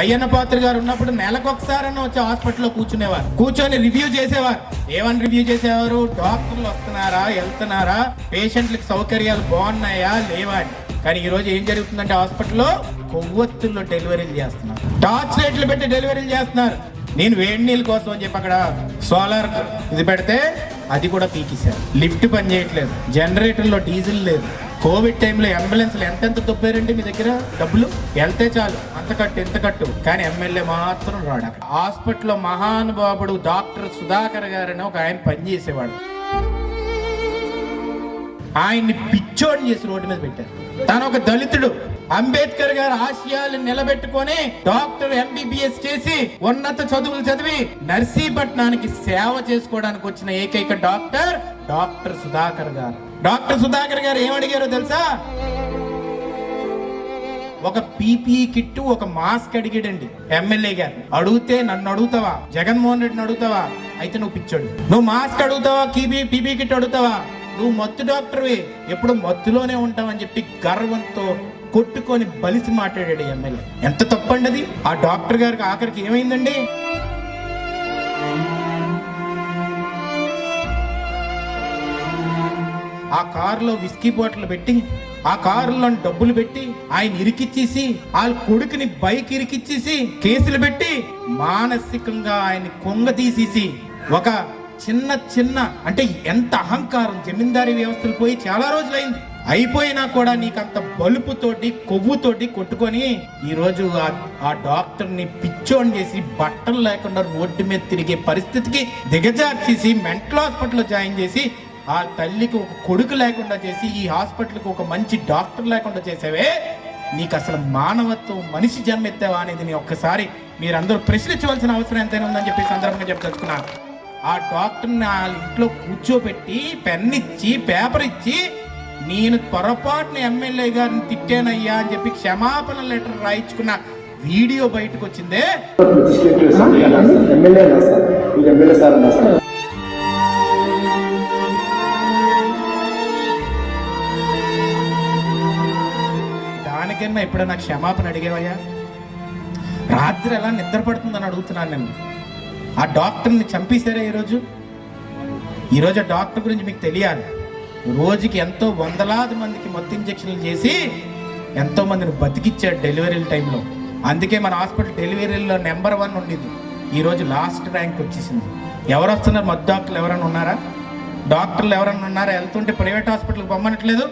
అయ్యన్న పాత్ర గారు ఉన్నప్పుడు నెలకు ఒకసారైనా వచ్చి హాస్పిటల్లో కూర్చునేవారు. కూర్చొని రివ్యూ చేసేవారు. ఏమని రివ్యూ చేసేవారు? డాక్టర్లు వస్తున్నారా? వెళ్తున్నారా? పేషెంట్లకు సౌకర్యాలు బాగున్నాయా? లేవా అని. కానీ ఈరోజు ఏం జరుగుతుందంటే హాస్పిటల్లో కొవ్వొత్తుల్లో డెలివరీలు చేస్తున్నారు. టార్చ్ రేట్లు పెట్టి డెలివరీలు చేస్తున్నారు. నేను వేడి నీళ్ళ కోసం అని చెప్పి అక్కడ సోలార్ ఇది పెడితే అది కూడా పీకేశారు. లిఫ్ట్ పని చేయట్లేదు. జనరేటర్లో డీజిల్ లేదు. కోవిడ్ టైంలో అంబులెన్స్లు ఎంతెంత తొప్పారండి మీ దగ్గర? డబ్బులు? వెళ్తే చాలు. అంత కట్టు ఎంత కట్టు. కానీ ఎమ్మెల్యే మాత్రం రాడు అక్కడ. హాస్పిటల్లో మహానుభావుడు డాక్టర్ సుధాకర్ గారని ఒక ఆయన పనిచేసేవాడు ఆయన్ని పిచ్చోడిని చేసి రోడ్డు మీద పెట్టారు. తను ఒక దళితుడు. అంబేద్కర్ గారి ఆశయాలు నిలబెట్టుకొని డాక్టర్ ఎంబీబీఎస్ చేసి ఉన్నత చదువులు చదివి నర్సీపట్నానికి సేవ చేసుకోవడానికి వచ్చిన ఏకైక డాక్టర్ డాక్టర్ సుధాకర్ గారు. డాక్టర్ సుధాకర్ గారు ఏమడిగారో తెలుసా? ఒక పీపీఈ కిట్ ఒక మాస్క్ అడిగాడండి ఎమ్మెల్యే గారు. అడిగితే నన్ను అడుగుతావా? జగన్మోహన్ రెడ్డిని అడుగుతావా? అయితే నువ్వు పిచ్చోడు నువ్వు మాస్క్ అడుగుతావా? కీబీ పీపీ కిట్ అడుగుతావా? నువ్వు మత్తు డాక్టర్వి ఎప్పుడు మత్తులోనే ఉంటావని చెప్పి గర్వంతో కొట్టుకొని బలిసి మాట్లాడాడు ఎమ్మెల్యే. ఎంత తప్పండి అది? ఆ డాక్టర్ గారికి ఆఖరికి ఏమైందండి? ఆ కారులో విస్కీ బాటిల్ పెట్టి ఆ కారులో డబ్బులు పెట్టి ఆయన ఇరికిచ్చేసి వాళ్ళ కొడుకుని బైక్ ఇరికిచ్చేసి కేసులు పెట్టి మానసికంగా ఆయన కొంగ తీసేసి ఒక చిన్న చిన్న అంటే ఎంత అహంకారం జమీందారీ వ్యవస్థలు పోయి చాలా రోజులైంది. అయిపోయినా కూడా నీకంత బలుపుతోటి కొవ్వుతోటి కొట్టుకొని ఈరోజు ఆ- డాక్టర్ని పిచ్చోన్ పిచ్చోని చేసి బట్టలు లేకుండా రోడ్డు మీద తిరిగే పరిస్థితికి దిగజార్చేసి మెంటల్ హాస్పిటల్లో జాయిన్ చేసి ఆ తల్లికి ఒక కొడుకు లేకుండా చేసి ఈ హాస్పిటల్కి ఒక మంచి డాక్టర్ లేకుండా చేసావే నీకు అసలు మానవత్వం మనిషి జన్మెత్తావా అనేది నీ ఒక్కసారి మీరందరూ ప్రశ్నించవలసిన అవసరం ఎంతైనా ఉందని చెప్పి సందర్భంగా చెప్పదలుచుకున్నాను. ఆ డాక్టర్ని ఆ ఇంట్లో కూర్చోబెట్టి పెన్ ఇచ్చి పేపర్ ఇచ్చి నేను పొరపాటున ఎమ్మెల్యే గారిని తిట్టానయ్యా అని చెప్పి క్షమాపణ లెటర్ రాయించుకున్న వీడియో బయటకు వచ్చిందే దానికన్నా ఎప్పుడైనా క్షమాపణ అడిగేవయ్యా? రాత్రి ఎలా నిద్ర పడుతుందని అడుగుతున్నాను నేను ఆ డాక్టర్ని చంపేశారా ఈరోజు? ఈరోజు ఆ డాక్టర్ గురించి మీకు తెలియాలి. రోజుకి ఎంతో వందలాది మందికి మత్తు ఇంజక్షన్లు చేసి ఎంతో మందిని బతికిచ్చాడు డెలివరీల టైంలో. అందుకే మన హాస్పిటల్ డెలివరీలో నెంబర్ వన్ ఉండేది. ఈరోజు లాస్ట్ ర్యాంక్ వచ్చేసింది. ఎవరు వస్తున్నారు? మత్తు డాక్టర్లు ఎవరైనా ఉన్నారా? డాక్టర్లు ఎవరైనా ఉన్నారా? వెళ్తుంటే ప్రైవేట్ హాస్పిటల్కి పంపనట్లేదు?